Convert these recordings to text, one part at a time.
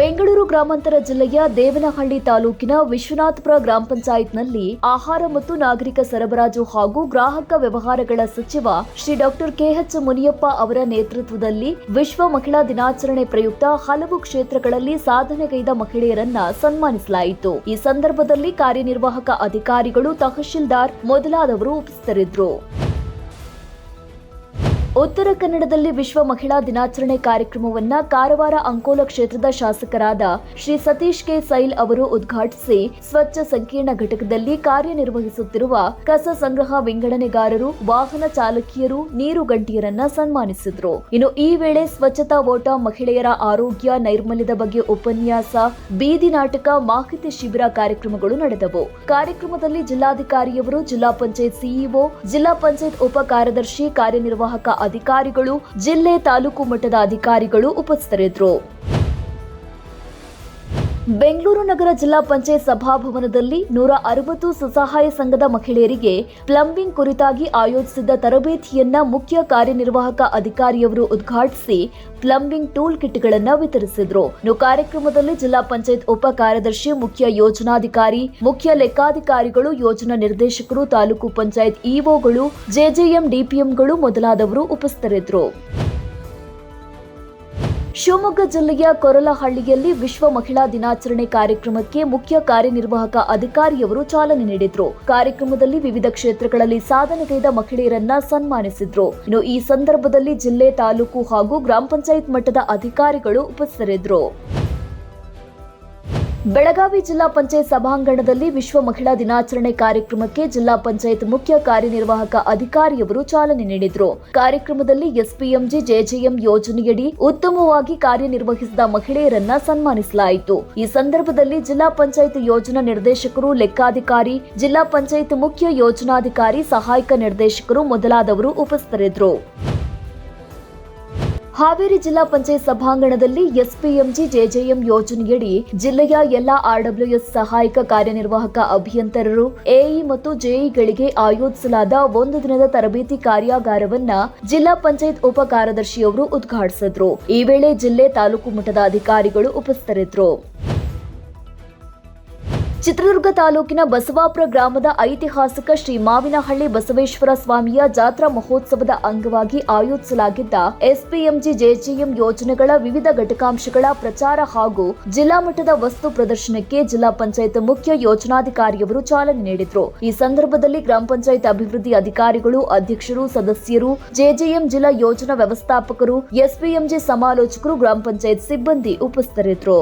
ಬೆಂಗಳೂರು ಗ್ರಾಮಾಂತರ ಜಿಲ್ಲೆಯ ದೇವನಹಳ್ಳಿ ತಾಲೂಕಿನ ವಿಶ್ವನಾಥಪುರ ಗ್ರಾಮ ಪಂಚಾಯತ್ನಲ್ಲಿ ಆಹಾರ ಮತ್ತು ನಾಗರಿಕ ಸರಬರಾಜು ಹಾಗೂ ಗ್ರಾಹಕ ವ್ಯವಹಾರಗಳ ಸಚಿವ ಶ್ರೀ ಡಾಕ್ಟರ್ ಕೆಎಚ್ ಮುನಿಯಪ್ಪ ಅವರ ನೇತೃತ್ವದಲ್ಲಿ ವಿಶ್ವ ಮಹಿಳಾ ದಿನಾಚರಣೆ ಪ್ರಯುಕ್ತ ಹಲವು ಕ್ಷೇತ್ರಗಳಲ್ಲಿ ಸಾಧನೆಗೈದ ಮಹಿಳೆಯರನ್ನ ಸನ್ಮಾನಿಸಲಾಯಿತು. ಈ ಸಂದರ್ಭದಲ್ಲಿ ಕಾರ್ಯನಿರ್ವಾಹಕ ಅಧಿಕಾರಿಗಳು ತಹಶೀಲ್ದಾರ್ ಮೊದಲಾದವರು ಉಪಸ್ಥಿತರಿದ್ದರು. ಉತ್ತರ ಕನ್ನಡದಲ್ಲಿ ವಿಶ್ವ ಮಹಿಳಾ ದಿನಾಚರಣೆ ಕಾರ್ಯಕ್ರಮವನ್ನ ಕಾರವಾರ ಅಂಕೋಲ ಕ್ಷೇತ್ರದ ಶಾಸಕರಾದ ಶ್ರೀ ಸತೀಶ್ ಕೆ ಸೈಲ್ ಅವರು ಉದ್ಘಾಟಿಸಿ ಸ್ವಚ್ಛ ಸಂಕೀರ್ಣ ಘಟಕದಲ್ಲಿ ಕಾರ್ಯನಿರ್ವಹಿಸುತ್ತಿರುವ ಕಸ ಸಂಗ್ರಹ ವಿಂಗಡಣೆಗಾರರು ವಾಹನ ಚಾಲಕಿಯರು, ನೀರು ಗಂಟಿಯರನ್ನ ಸನ್ಮಾನಿಸಿದ್ರು. ಇನ್ನು ಈ ವೇಳೆ ಸ್ವಚ್ಛತಾ ಓಟ ಮಹಿಳೆಯರ ಆರೋಗ್ಯ, ನೈರ್ಮಲ್ಯದ ಬಗ್ಗೆ ಉಪನ್ಯಾಸ, ಬೀದಿ ನಾಟಕ, ಮಾಹಿತಿ ಶಿಬಿರ ಕಾರ್ಯಕ್ರಮಗಳು ನಡೆದವು. ಕಾರ್ಯಕ್ರಮದಲ್ಲಿ ಜಿಲ್ಲಾಧಿಕಾರಿಯವರು, ಜಿಲ್ಲಾ ಪಂಚಾಯತ್ ಸಿಇಒ, ಜಿಲ್ಲಾ ಪಂಚಾಯತ್ ಉಪ ಕಾರ್ಯದರ್ಶಿ, ಕಾರ್ಯನಿರ್ವಾಹಕ ಅಧಿಕಾರಿಗಳು ಜಿಲ್ಲೆ ತಾಲೂಕು ಮಟ್ಟದ ಅಧಿಕಾರಿಗಳು ಉಪಸ್ಥಿತರಿದ್ದರು. ಬೆಂಗಳೂರು ನಗರ ಜಿಲ್ಲಾ ಪಂಚಾಯತ್ ಸಭಾಭವನದಲ್ಲಿ ನೂರ ಅರವತ್ತು ಸ್ವಸಹಾಯ ಸಂಘದ ಮಹಿಳೆಯರಿಗೆ ಪ್ಲಂಬಿಂಗ್ ಕುರಿತಾಗಿ ಆಯೋಜಿಸಿದ್ದ ತರಬೇತಿಯನ್ನ ಮುಖ್ಯ ಕಾರ್ಯನಿರ್ವಾಹಕ ಅಧಿಕಾರಿಯವರು ಉದ್ಘಾಟಿಸಿ ಪ್ಲಂಬಿಂಗ್ ಟೂಲ್ ಕಿಟ್ಗಳನ್ನು ವಿತರಿಸಿದ್ರು. ಇನ್ನು ಕಾರ್ಯಕ್ರಮದಲ್ಲಿ ಜಿಲ್ಲಾ ಪಂಚಾಯತ್ ಉಪ ಕಾರ್ಯದರ್ಶಿ, ಮುಖ್ಯ ಯೋಜನಾಧಿಕಾರಿ, ಮುಖ್ಯ ಲೆಕ್ಕಾಧಿಕಾರಿಗಳು, ಯೋಜನಾ ನಿರ್ದೇಶಕರು, ತಾಲೂಕು ಪಂಚಾಯತ್ ಇಒಗಳು, ಜೆಜೆಎಂ ಡಿಪಿಎಂಗಳು ಮೊದಲಾದವರು ಉಪಸ್ಥಿತರಿದ್ದರು. ಶಿವಮೊಗ್ಗ ಜಿಲ್ಲೆಯ ಕೊರಲಹಳ್ಳಿಯಲ್ಲಿ ವಿಶ್ವ ಮಹಿಳಾ ದಿನಾಚರಣೆ ಕಾರ್ಯಕ್ರಮಕ್ಕೆ ಮುಖ್ಯ ಕಾರ್ಯನಿರ್ವಾಹಕ ಅಧಿಕಾರಿಯವರು ಚಾಲನೆ ನೀಡಿದ್ರು. ಕಾರ್ಯಕ್ರಮದಲ್ಲಿ ವಿವಿಧ ಕ್ಷೇತ್ರಗಳಲ್ಲಿ ಸಾಧನೆಗೈದ ಮಹಿಳೆಯರನ್ನ ಸನ್ಮಾನಿಸಿದ್ರು. ಇನ್ನು ಈ ಸಂದರ್ಭದಲ್ಲಿ ಜಿಲ್ಲೆ ತಾಲೂಕು ಹಾಗೂ ಗ್ರಾಮ ಪಂಚಾಯತ್ ಮಟ್ಟದ ಅಧಿಕಾರಿಗಳು ಉಪಸ್ಥಿತರಿದ್ದರು. ಬೆಳಗಾವಿ ಜಿಲ್ಲಾ ಪಂಚಾಯತ್ ಸಭಾಂಗಣದಲ್ಲಿ ವಿಶ್ವ ಮಹಿಳಾ ದಿನಾಚರಣೆ ಕಾರ್ಯಕ್ರಮಕ್ಕೆ ಜಿಲ್ಲಾ ಪಂಚಾಯತ್ ಮುಖ್ಯ ಕಾರ್ಯನಿರ್ವಾಹಕ ಅಧಿಕಾರಿಯವರು ಚಾಲನೆ ನೀಡಿದರು. ಕಾರ್ಯಕ್ರಮದಲ್ಲಿ ಎಸ್ಪಿಎಂಜಿ ಜೆಜೆಎಂ ಯೋಜನೆಯಡಿ ಉತ್ತಮವಾಗಿ ಕಾರ್ಯನಿರ್ವಹಿಸಿದ ಮಹಿಳೆಯರನ್ನ ಸನ್ಮಾನಿಸಲಾಯಿತು. ಈ ಸಂದರ್ಭದಲ್ಲಿ ಜಿಲ್ಲಾ ಪಂಚಾಯತ್ ಯೋಜನಾ ನಿರ್ದೇಶಕರು, ಲೆಕ್ಕಾಧಿಕಾರಿ, ಜಿಲ್ಲಾ ಪಂಚಾಯತ್ ಮುಖ್ಯ ಯೋಜನಾಧಿಕಾರಿ, ಸಹಾಯಕ ನಿರ್ದೇಶಕರು ಮೊದಲಾದವರು ಉಪಸ್ಥಿತರಿದ್ದರು. ಹಾವೇರಿ ಜಿಲ್ಲಾ ಪಂಚಾಯತ್ ಸಭಾಂಗಣದಲ್ಲಿ ಎಸ್ಪಿಎಂಜಿ ಜೆಜೆಎಂ ಯೋಜನೆಯಡಿ ಜಿಲ್ಲೆಯ ಎಲ್ಲಾ ಆರ್ಡಬ್ಲ್ಯೂಎಸ್ ಸಹಾಯಕ ಕಾರ್ಯನಿರ್ವಾಹಕ ಅಭಿಯಂತರರು, ಎಇ ಮತ್ತು ಜೆಇಗಳಿಗೆ ಆಯೋಜಿಸಲಾದ ಒಂದು ದಿನದ ತರಬೇತಿ ಕಾರ್ಯಾಗಾರವನ್ನ ಜಿಲ್ಲಾ ಪಂಚಾಯತ್ ಉಪ ಕಾರ್ಯದರ್ಶಿಯವರು ಉದ್ಘಾಟಿಸಿದ್ರು. ಈ ವೇಳೆ ಜಿಲ್ಲೆ ತಾಲೂಕು ಮಟ್ಟದ ಅಧಿಕಾರಿಗಳು ಉಪಸ್ಥಿತರಿದ್ದರು. ಚಿತ್ರದುರ್ಗ ತಾಲೂಕಿನ ಬಸವಾಪುರ ಗ್ರಾಮದ ಐತಿಹಾಸಿಕ ಶ್ರೀ ಮಾವಿನಹಳ್ಳಿ ಬಸವೇಶ್ವರ ಸ್ವಾಮಿಯ ಜಾತ್ರಾ ಮಹೋತ್ಸವದ ಅಂಗವಾಗಿ ಆಯೋಜಿಸಲಾಗಿದ್ದ ಎಸ್ಪಿಎಂಜಿ ಜೆಜಿಎಂ ಯೋಜನೆಗಳ ವಿವಿಧ ಘಟಕಾಂಶಗಳ ಪ್ರಚಾರ ಹಾಗೂ ಜಿಲ್ಲಾ ಮಟ್ಟದ ವಸ್ತು ಪ್ರದರ್ಶನಕ್ಕೆ ಜಿಲ್ಲಾ ಪಂಚಾಯತ್ ಮುಖ್ಯ ಯೋಜನಾಧಿಕಾರಿಯವರು ಚಾಲನೆ ನೀಡಿದರು. ಈ ಸಂದರ್ಭದಲ್ಲಿ ಗ್ರಾಮ ಪಂಚಾಯತ್ ಅಭಿವೃದ್ಧಿ ಅಧಿಕಾರಿಗಳು, ಅಧ್ಯಕ್ಷರು, ಸದಸ್ಯರು, ಜೆಜೆಎಂ ಜಿಲ್ಲಾ ಯೋಜನಾ ವ್ಯವಸ್ಥಾಪಕರು, ಎಸ್ಪಿಎಂಜಿ ಸಮಾಲೋಚಕರು, ಗ್ರಾಮ ಪಂಚಾಯತ್ ಸಿಬ್ಬಂದಿ ಉಪಸ್ಥಿತರಿದ್ದರು.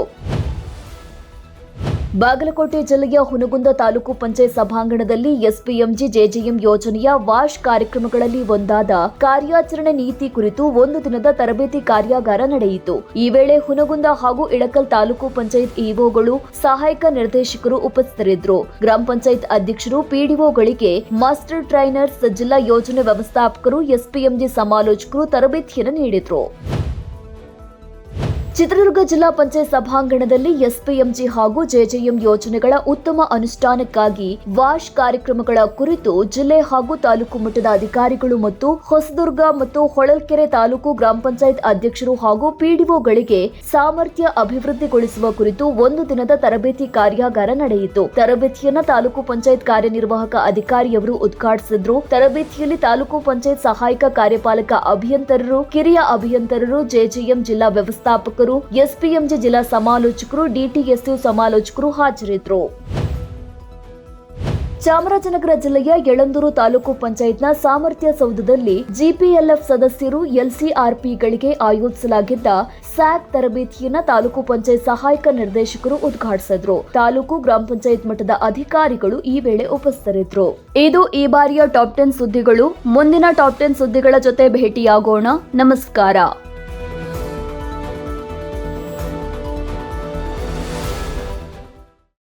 ಬಾಗಲಕೋಟೆ ಜಿಲ್ಲೆಯ ಹುನಗುಂದ ತಾಲೂಕು ಪಂಚಾಯತ್ ಸಭಾಂಗಣದಲ್ಲಿ ಎಸ್ಪಿಎಂಜಿ ಜೆಜೆಎಂ ಯೋಜನೆಯ ವಾಶ್ ಕಾರ್ಯಕ್ರಮಗಳಲ್ಲಿ ಒಂದಾದ ಕಾರ್ಯಾಚರಣೆ ನೀತಿ ಕುರಿತು ಒಂದು ದಿನದ ತರಬೇತಿ ಕಾರ್ಯಾಗಾರ ನಡೆಯಿತು. ಈ ವೇಳೆ ಹುನಗುಂದ ಹಾಗೂ ಇಳಕಲ್ ತಾಲೂಕು ಪಂಚಾಯತ್ ಇಒಗಳು ಸಹಾಯಕ ನಿರ್ದೇಶಕರು ಉಪಸ್ಥಿತರಿದ್ದರು. ಗ್ರಾಮ ಪಂಚಾಯತ್ ಅಧ್ಯಕ್ಷರು ಪಿಡಿಒಗಳಿಗೆ ಮಾಸ್ಟರ್ ಟ್ರೈನರ್ಸ್ ಜಿಲ್ಲಾ ಯೋಜನೆ ವ್ಯವಸ್ಥಾಪಕರು, ಎಸ್ಪಿಎಂಜಿ ಸಮಾಲೋಚಕರು ತರಬೇತಿಯನ್ನು ನೀಡಿದರು. ಚಿತ್ರದುರ್ಗ ಜಿಲ್ಲಾ ಪಂಚಾಯತ್ ಸಭಾಂಗಣದಲ್ಲಿ ಎಸ್ಪಿಎಂಜಿ ಹಾಗೂ ಜೆಜೆಎಂ ಯೋಜನೆಗಳ ಉತ್ತಮ ಅನುಷ್ಠಾನಕ್ಕಾಗಿ ವಾಶ್ ಕಾರ್ಯಕ್ರಮಗಳ ಕುರಿತು ಜಿಲ್ಲೆ ಹಾಗೂ ತಾಲೂಕು ಮಟ್ಟದ ಅಧಿಕಾರಿಗಳು ಮತ್ತು ಹೊಸದುರ್ಗ ಮತ್ತು ಹೊಳಲ್ಕೆರೆ ತಾಲೂಕು ಗ್ರಾಮ ಪಂಚಾಯತ್ ಅಧ್ಯಕ್ಷರು ಹಾಗೂ ಪಿಡಿಒಗಳಿಗೆ ಸಾಮರ್ಥ್ಯ ಅಭಿವೃದ್ಧಿಗೊಳಿಸುವ ಕುರಿತು ಒಂದು ದಿನದ ತರಬೇತಿ ಕಾರ್ಯಾಗಾರ ನಡೆಯಿತು. ತರಬೇತಿಯನ್ನು ತಾಲೂಕು ಪಂಚಾಯತ್ ಕಾರ್ಯನಿರ್ವಾಹಕ ಅಧಿಕಾರಿಯವರು ಉದ್ಘಾಟಿಸಿದ್ರು. ತರಬೇತಿಯಲ್ಲಿ ತಾಲೂಕು ಪಂಚಾಯತ್ ಸಹಾಯಕ ಕಾರ್ಯಪಾಲಕ ಅಭಿಯಂತರರು, ಕಿರಿಯ ಅಭಿಯಂತರರು, ಜೆಜೆಎಂ ಜಿಲ್ಲಾ ವ್ಯವಸ್ಥಾಪಕರು ಎಸ್ಪಿಎಂಜಿ ಜಿಲ್ಲಾ ಸಮಾಲೋಚಕರು, ಡಿಟಿಎಸ್ಯು ಸಮಾಲೋಚಕರು ಹಾಜರಿದ್ದರು. ಚಾಮರಾಜನಗರ ಜಿಲ್ಲೆಯ ಯಳಂದೂರು ತಾಲೂಕು ಪಂಚಾಯತ್ನ ಸಾಮರ್ಥ್ಯ ಸೌಧದಲ್ಲಿ ಜಿಪಿಎಲ್ಎಫ್ ಸದಸ್ಯರು ಎಲ್ಸಿಆರ್ಪಿಗಳಿಗೆ ಆಯೋಜಿಸಲಾಗಿದ್ದ ಸ್ಯಾಕ್ ತರಬೇತಿಯನ್ನು ತಾಲೂಕು ಪಂಚಾಯತ್ ಸಹಾಯಕ ನಿರ್ದೇಶಕರು ಉದ್ಘಾಟಿಸಿದ್ರು. ತಾಲೂಕು ಗ್ರಾಮ ಪಂಚಾಯತ್ ಮಟ್ಟದ ಅಧಿಕಾರಿಗಳು ಈ ವೇಳೆ ಉಪಸ್ಥಿತರಿದ್ದರು. ಇದು ಈ ಬಾರಿಯ ಟಾಪ್ ಟೆನ್ ಸುದ್ದಿಗಳು. ಮುಂದಿನ ಟಾಪ್ ಟೆನ್ ಸುದ್ದಿಗಳ ಜೊತೆ ಭೇಟಿಯಾಗೋಣ. ನಮಸ್ಕಾರ.